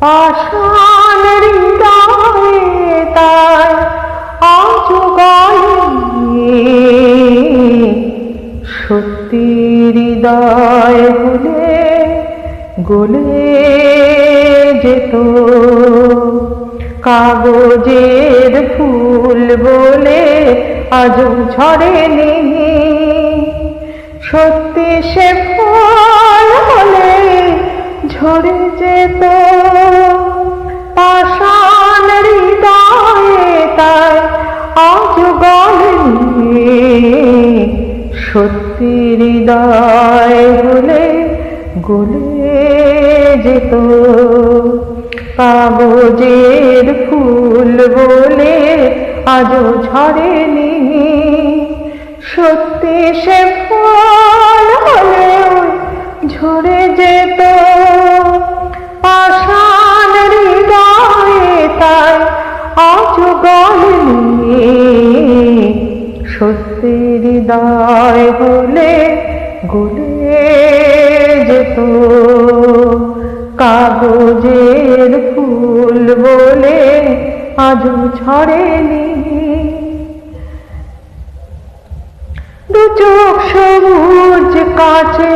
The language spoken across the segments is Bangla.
পাষাণ হৃদয়ে তার আজ সত্যি হৃদয় হলে গলে যেত। কাগজের ফুল বলে আজও ঝরেনি। সত্যি সে ফল হলে ঝরে যেত। পাষাণ হৃদয়ে তাই আজ গলেনি সত্যি হৃদয় হলে গলে যেত। কাগজের ফুল বলে আজও ঝরেনি। সত্যি সে ফল হলেও ঝরে যেত। পাষাণ হৃদয়ে তাই আজ গলেনি সত্যি হৃদয় হলে গলে যেত। কাগজের ফুল বলে আজও ঝরেনি দু চোখ সবুজ কাছে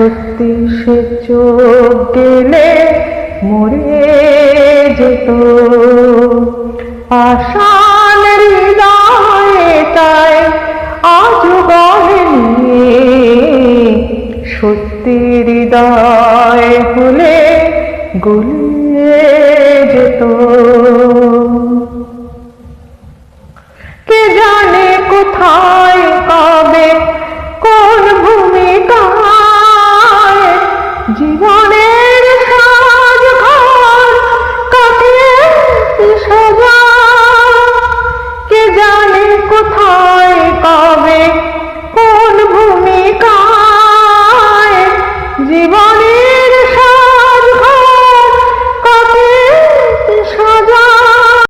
সত্যি সে চোখ গেলে মরে যেত। আশান হৃদয়ে তাই আজ গলেনি সত্যি হৃদয় হলে গুলিয়ে যেত। llegar.